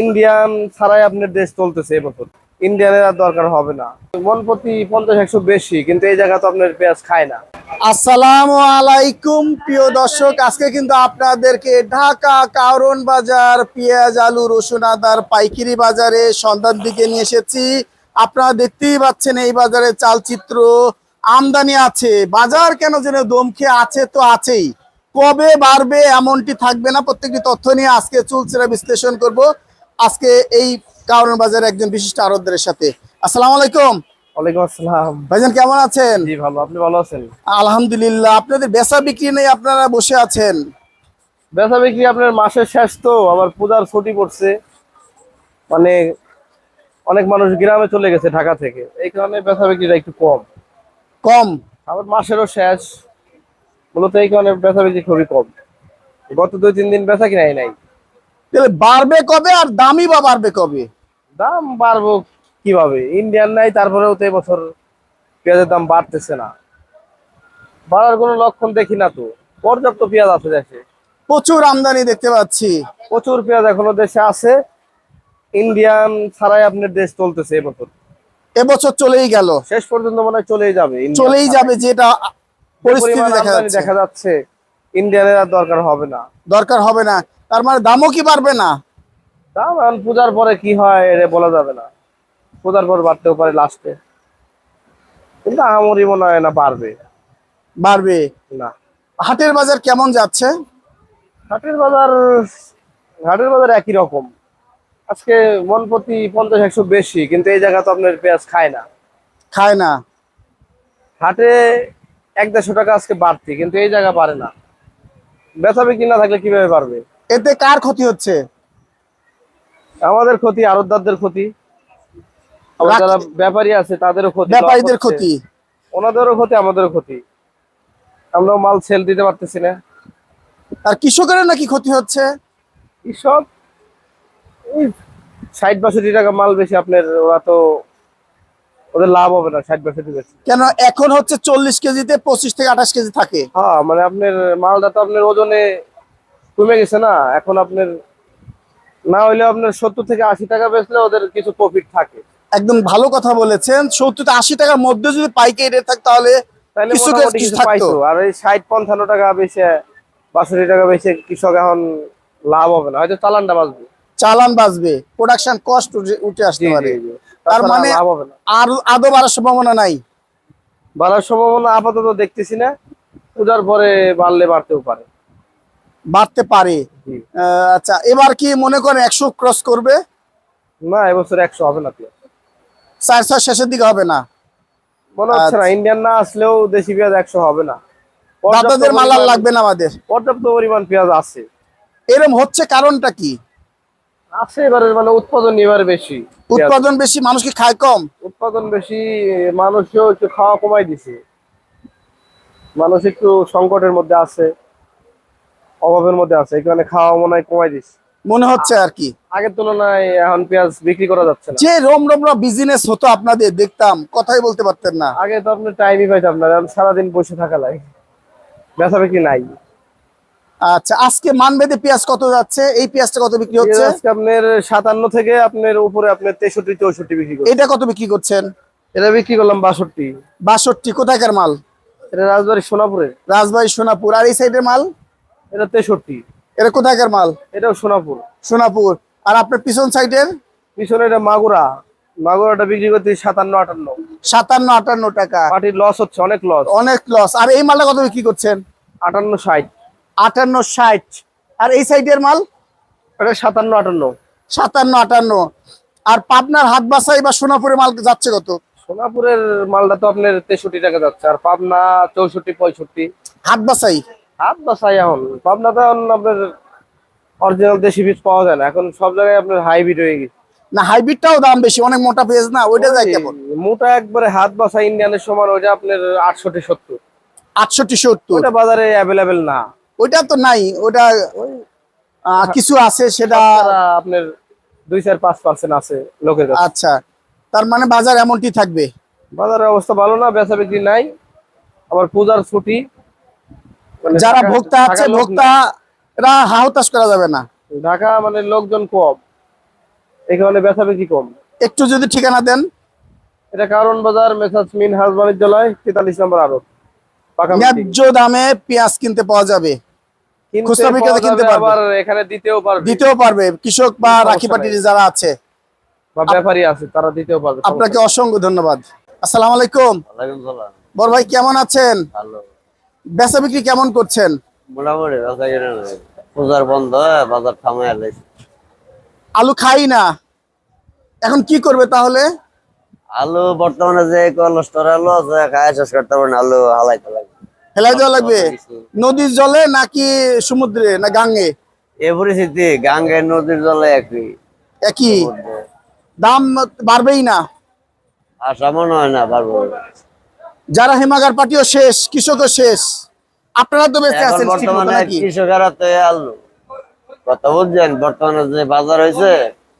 Indian ছাড়াই আপনার দেশ চলতেছে এবছর ইন্ডিয়ানের আর দরকার হবে না। মন প্রতি পঞ্চাশ, একশো বেশি, কিন্তু এই জায়গা তো আপনার পেঁয়াজ খায় না। আসসালামু আলাইকুম, প্রিয় দর্শক। আজকে কিন্তু আপনাদেরকে ঢাকা কারণ বাজার পেঁয়াজ, আলু, রসুন, আদার পাইকারি বাজারে সন্ধ্যার দিকে নিয়ে এসেছি। আপনারা দেখতেই পাচ্ছেন এই বাজারে চালচিত্র আমদানি আছে। বাজার কেন যেন দমকে আছে তো আছেই। কবে বাড়বে এমনটি থাকবে না, প্রত্যেকটি তথ্য নিয়ে আজকে চুলচেরা বিশ্লেষণ করব। আজকে এই কারণ বাজারে একজন বিশিষ্ট আরবদের সাথে। আসসালামু আলাইকুম। ওয়ালাইকুম আসসালাম। ভাইজান কেমন আছেন? জি ভালো। আপনি ভালো আছেন? আলহামদুলিল্লাহ। আপনাদের বেচা বিক্রি নেই আপনারা বসে আছেন। বেচা বিক্রি আপনার মাসের শেষ তো আবার পূজার ছুটি পড়ছে। মানে অনেক মানুষ গ্রামে চলে গেছে ঢাকা থেকে। এই কারণে বেচা বিক্রিটা একটু কম। কম? আবার মাসেরও শেষ। মূলত এই কারণে বেচা বিক্রি খুবই কম। গত দুই তিন দিন বেচা কিনাই নাই। তাহলে বাড়বে কবে আর দামই বা বাড়বে কবে? দাম বাড়বো কীভাবে? ইন্ডিয়ান নাই তারপরেও তো এবছর পেঁয়াজের দাম বাড়তেছে না। বাড়ার কোনো লক্ষণ দেখি না তো। পর্যাপ্ত পেঁয়াজ আছে দেশে। প্রচুর আমদানি দেখতে পাচ্ছি। প্রচুর পেঁয়াজ এখনও দেশে আছে। ইন্ডিয়ান ছাড়াই আপনার দেশ চলতেছে এবছর। এবছর চলেই গেল। শেষ পর্যন্ত মনে হয় চলেই যাবে চলেই যাবে যেটা পরিস্থিতি দেখা যাচ্ছে। দেখা যাচ্ছে। ইন্ডিয়ানের আর দরকার হবে না। দরকার হবে না। তার মানে দামও কি বাড়বে না? দাম এখন পূজার পরে কি হয় এটা বলা যাবে না। পূজার পর বাড়তেও পারে লাস্টে কিন্তু আমারই মনে হয় না পারবে বাড়বে? না। হাটের বাজার কেমন যাচ্ছে? হাটের বাজার হাটের বাজার একই রকম। আজকে মন প্রতি পঞ্চাশ একশো বেশি কিন্তু এই জায়গা তো আপনার পেঁয়াজ খায় না। খায় না। হাটে এক দেড়শো টাকা আজকে বাড়তি কিন্তু এই জায়গা পারে না। বেচা বিক্রি না থাকলে কীভাবে পারবে? এতে কার ক্ষতি হচ্ছে? আমাদের ক্ষতি আরতদারদের ক্ষতি। আবার যারা ব্যাপারী আছে তাদেরও ক্ষতি ব্যাপারীদের ক্ষতি। ওনাদেরও ক্ষতি আমাদেরও ক্ষতি। আমরাও মাল সেল দিতে পারতেছি না। আর কৃষকের নাকি ক্ষতি হচ্ছে? কৃষক ষাট বাষট্টি টাকা মাল বেশি আপনার ওরা তো ওদের লাভ হবে না ষাট বেশি। কেন এখন হচ্ছে চল্লিশ কেজিতে পঁচিশ থেকে আঠাশ কেজি থাকে? হ্যাঁ মানে আপনার মালটা তো আপনার ওজনে কমে গেছে না এখন আপনার না হইলে আপনার সত্তর থেকে আশি টাকা বেচলে ওদের কিছু প্রফিট থাকে। একদম ভালো কথা বলেছেন সত্তর থেকে আশি টাকার মধ্যে যদি পাইকারি রেট থাকতো তাহলে কিছু কিছু পাইতো। আর এই ষাট পঞ্চান্ন টাকা বেশি বাষট্টি টাকা বেশি কৃষক এখন লাভ হবে না হয়তো চালানটা বাঁচবে। চালান বাঁচবে প্রোডাকশন কস্ট উঠে আসতে পারে। তার মানে আর আদৌ বাড়ার সম্ভাবনা নাই? বাড়ার সম্ভাবনা আপাতত দেখতেছি না। পূজার পরে বাড়লে বাড়তেও পারে। বাড়তে পারে। আচ্ছা এবার কি মনে করেন একশো ক্রস করবে? না এবছর একশো হবে না চার ছয় শেষের দিকে হবে না। মনে হচ্ছে না ইন্ডিয়ান না আসলেও দেশি পেঁয়াজ একশো হবে না। পর্যাপ্ত দাদাদের মাল লাগবে না আমাদের। পর্যাপ্ত পরিমাণ পেঁয়াজ আছে। এরম হচ্ছে কারণটা কি? আছে এবারে মানে উৎপাদন এবারে বেশি। উৎপাদন বেশি মানুষ কি খায় কম? উৎপাদন বেশি মানুষও একটু খাওয়া কমাই দিছে। মানুষ একটু সংকটের মধ্যে আছে অভাবের মধ্যে আছে কারণে খাওয়া মনে হয় কমাই দিছে। মনে হচ্ছে আর কি। আগের তুলনায় এখন পেঁয়াজ বিক্রি করা যাচ্ছে না। যে রোম রোমরা বিজনেস হতো আপনাদের দেখতাম কথাই বলতে পারতেন না। আগে তো আপনি টাইমই পাইতাম না সারাদিন বসে থাকা লাগে। বেচা বিক্রি নাই। আচ্ছা আজকে মানবেদে পেঁয়াজ কত যাচ্ছে? এই পেঁয়াজটা কত বিক্রি হচ্ছে? আজকে আপনার সাতান্ন থেকে আপনার উপরে আপনার তেষট্টি চৌষট্টি বিক্রি করছে। এটা কত বিক্রি করছেন? এটা বিক্রি করলাম বাষট্টি। বাষট্টি কোথাকার মাল? এটা রাজবাড়ি সোনাপুরে। রাজবাড়ি সোনাপুর। আর এই সাইডের মাল? এটা তেষট্টি। এটা কোথাকার মাল? এটাও সোনাপুর। সোনাপুর। আর আপনার পিছন সাইডের? পিছনে এটা মাগুরা। মাগুরাটা বিক্রি করতে সাতান্ন আটান্ন। সাতান্ন আটান্ন টাকা। পার্টির লস হচ্ছে অনেক লস অনেক লস আর এই মালটা কত বিক্রি করছেন? আটান্ন ষাট। আটান্ন ষাট। আর এই সাইডের মাল? এটা সাতান্ন আটান্ন। সাতান্ন আটান্ন। আর পাবনার হাত বাসাই বা সোনাপুরের মাল যাচ্ছে কত? সোনাপুরের মালটা তো আপনার তেষট্টি টাকা যাচ্ছে আর পাবনা চৌষট্টি পঁয়ষট্টি। হাট বাসাই হাত বাসাই এখন। পাবনা তো এখন আপনার অরিজিনাল দেশি বীজ পাওয়া যায় না এখন সব জায়গায় আপনার হাইব্রিড হয়ে গেছে। না হাইব্রিডটাও দাম বেশি অনেক মোটা পেঁয়াজ না ওইটা যায় কেমন? মোটা একবারে হাত বাসা ইন্ডিয়ানের সমান ওইটা আপনার আটষট্টি সত্তর। আটষট্টি সত্তর। ওটা বাজারে অ্যাভেলেবেল না। ওইটা তো নাই ওটা কিছু আছে সেটা আপনার দুই চার পাঁচ পার্সেন্ট আছে লোকের আচ্ছা তার মানে বাজার এমনটি থাকবে? বাজারের অবস্থা ভালো না বেচা বিক্রি নাই আবার পূজার ছুটি। মানে যারা ভোক্তা আছে ভোক্তা এরা হাহতাশ করা যাবে না। ঢাকা মানে লোকজন কম এখানে বেচা বেশি কম। একটু যদি ঠিকানা দেন। এটা কারণ বাজার মেসাজ মিন মিনহাজ বাণিজ্যালয় তেতাল্লিশ নম্বর আরও ন্যায্য দামে পেঁয়াজ কিনতে পাওয়া যাবে। খুচরা বিক্রেতা কিনতে পারবে। আবার এখানে দিতেও পারবে। দিতেও পারবে। কৃষক বা রাখি পাটির যারা আছে। বা ব্যাপারী আছে তারা দিতেও পারবে। আপনাকে অসংখ্য ধন্যবাদ। আসসালামু আলাইকুম। ওয়ালাইকুম সালাম। বড় ভাই কেমন আছেন? ভালো। বেচা বিক্রি কেমন করছেন? মোটামুটি পূজার বন্ধ বাজার থামায় লাইছে আলু খাই না। এখন কি করবে তাহলে? আলু বর্তমানে যে কোলেস্টোর আলু আছে খায় শেষ করতে পারে না। আলু হালাইতে হেলাই দেওয়া লাগবে? নদীর জলে নাকি সমুদ্রে না গাঙ্গে এই পরিস্থিতি গাঙ্গে নদীর জলে একই। একই? দাম বাড়বেই না? আশা মনে হয় না পারব যারা হিমাগার পাটিও শেষ কৃষকও শেষ আপনারা তো বেঁচে আছেন বর্তমানে কৃষকেরা তো আলু। কথা বুঝছেন? বর্তমানে যে বাজার হয়েছে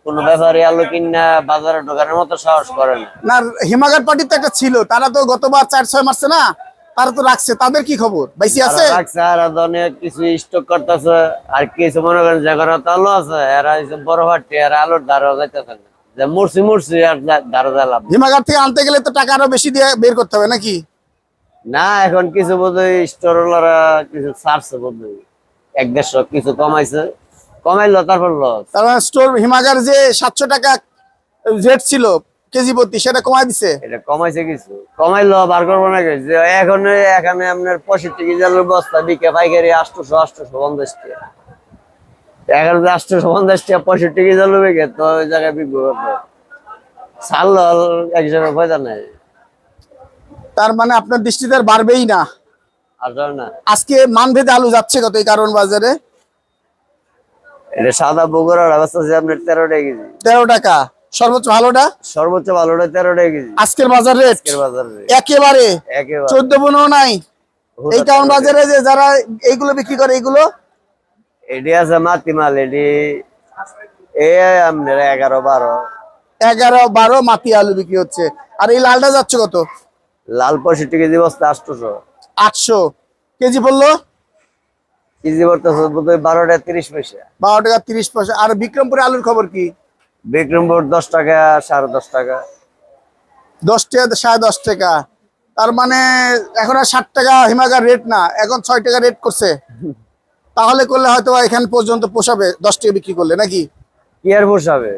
কোন ব্যাপারী আলু কিনা বাজারে ঢোকানোর মতো সাহস করে না। না হিমাগার পার্টি তো একটা ছিল তারা তো গতবার চার ছয় মারছে না? তারা তো রাখছে তাদের কি খবর? বেশি আছে? রাখছে আর অনেক কিছু স্টক করতেছে আর কিছু মনে করেন যে ঘরে তো আছে এরা বড় আর আলুর ধারও যাইতেছে না। যে মুরসি মুরসি আর ধারো দিলাম হিমাগার থেকে আনতে গেলে তো টাকা আরও বেশি দিয়ে বের করতে হবে নাকি? না এখন কিছু বোধহয় স্টোরওয়ালারা কিছু ছাড়ছে বোধহয়। এক দেড়শো কিছু কমাইছে। কমাইলো তারপর লস তার মানে স্টোর হিমাগার যে সাতশো টাকা রেট ছিল কেজি প্রতি সেটা কমাই দিছে? এটা কমাইছে কিছু। কমাইলো বার করব না যে এখন এখানে আপনার পঁয়ষট্টি কেজি আলুর বস্তা বিকে পাইকারি আটশোশো আটশোশো পঞ্চাশ টাকা। এখন যে আটশোশো পঞ্চাশ টাকা পঁয়ষট্টি কেজি আলু বিকে তো ওই জায়গায় বিক্রি করবে ছাড়লো একজনের নেই। তার মানে আপনার দৃষ্টিতে আর বাড়বেই না। না। আজকে মানভেদে আলু যাচ্ছে কত এই কারণ বাজারে? এটা সাদা বগুড়ার অবস্থা আছে আপনার তেরো টাকা কেজি। তেরো টাকা। সর্বোচ্চ ভালোটা? সর্বোচ্চ ভালোটা তেরো টাকা কেজি। আজকের বাজার রেট বাজারে একেবারে? একেবারে। চোদ্দ পনেরো নাই। এই টাউন বাজারে যে যারা এইগুলো বিক্রি করে এইগুলো? এটি আছে মাটি মাল এটি এ আপনার এগারো বারো। এগারো বারো মাটি আলু বিক্রি হচ্ছে। আর এই লালটা যাচ্ছে কত? লাল পঁয়ষট্টি কেজি বস্তা আটশোশো। আটশো। কেজি পড়ল? কেজি বর্তমানে বোধহয় বারোটা তিরিশ পয়সা। বারো টাকা তিরিশ পয়সা। আর বিক্রমপুরে আলুর খবর কি? বিক্রমপুর দশ টাকা সাড়ে দশ টাকা। দশ টাকা সাড়ে দশ টাকা। তার মানে এখন আর ষাট টাকা হিমাগার রেট না এখন ছয় টাকা রেট করছে। তাহলে করলে হয়তো এখান পর্যন্ত পোষাবে দশ টাকা বিক্রি করলে নাকি? কি আর পোষাবে?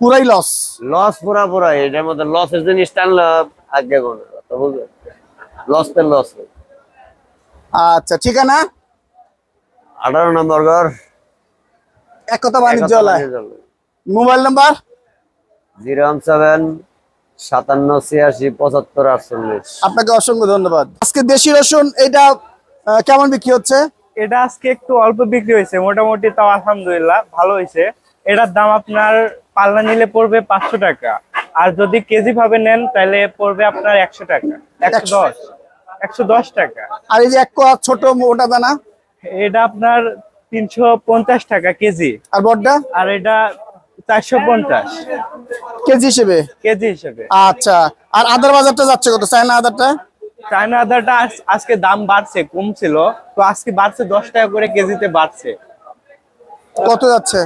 পুরাই লস লস পুরা পুরা এটার মধ্যে লসের জিনিস টানলে আগে কোনো লস তো লস আচ্ছা ঠিকানা? আঠারো নম্বর ঘর। এক কথা বাণিজ্যালয় mobile number? Zero one seven সাতান্ন ছিয়াশি পঁচাত্তর আটচল্লিশ। আপনাকে অসংখ্য ধন্যবাদ। আজকে দেশি রসুন এটা কেমন বিক্রি হচ্ছে? এটা আজকে একটু অল্প বিক্রি হয়েছে মোটামুটি তাও আলহামদুলিল্লাহ ভালো হয়েছে। এটার দাম আপনার পাল্লা নিলে পড়বে পাঁচশো টাকা। আর যদি কেজি ভাবে নেন তাহলে পড়বে আপনার একশো টাকা একশো দশ একশো দশ টাকা। আর এই যে এক কোয়া ছোট মোটা দানা? এটা আপনার তিনশো পঞ্চাশ টাকা কেজি। আর বড়টা? আর এটা চারশো পঞ্চাশ। কেজি হিসেবে? কেজি হিসেবে। আচ্ছা আর আদার বাজারটা যাচ্ছে কত? চায়না আদারটা? চায়না আদাটা আজকে দাম বাড়ছে কমছিল। তো আজকে বাড়ছে দশ টাকা করে কেজিতে বাড়ছে। কত যাচ্ছে?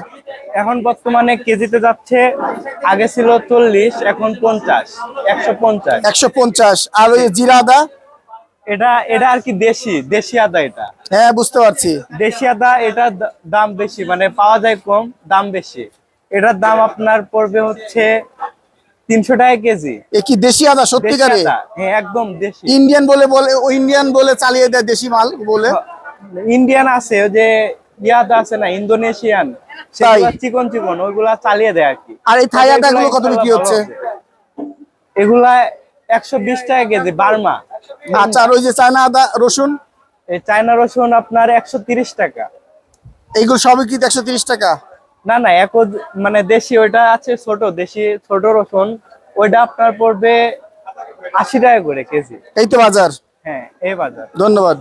এখন বর্তমানে কেজিতে যাচ্ছে আগে ছিল চল্লিশ এখন পঞ্চাশ একশো পঞ্চাশ। একশো পঞ্চাশ। আর ওই জিরা আদা? এটা এটা আর কি দেশি দেশি আদা এটা। হ্যাঁ বুঝতে পারছি। দেশি আদা এটার দা- দাম বেশি মানে পাওয়া যায় কম দাম বেশি। এটার দাম আপনার পড়বে হচ্ছে তিনশো টাকা কেজি। এ কি দেশি আদা সত্যিকারে হ্যাঁ একদম দেশি। ইন্ডিয়ান বলে বলে ও ইন্ডিয়ান বলে চালিয়ে দেয় দেশি মাল বলে? ইন্ডিয়ান আছে যে ইয়াদা আছে না ইন্দোনেশিয়ান সেগুলা চিকন চিকন ওইগুলা চালিয়ে দেয় আর কি। আর এই থাই আদা গুলো কত বিক্রি হচ্ছে? এগুলা একশো বিশ টাকা কেজি বার্মা। আচ্ছা আর ওই যে চায়না আদা রসুন? এই চায়না রসুন আপনার একশো তিরিশ টাকা। এইগুলো সবই কি একশো তিরিশ টাকা? না না এক মানে দেশি ওইটা আছে ছোট দেশি ছোট রসুন ওইটা আপনার পড়বে আশি টাকা করে কেজি। এই তো বাজার। হ্যাঁ এই বাজার। ধন্যবাদ।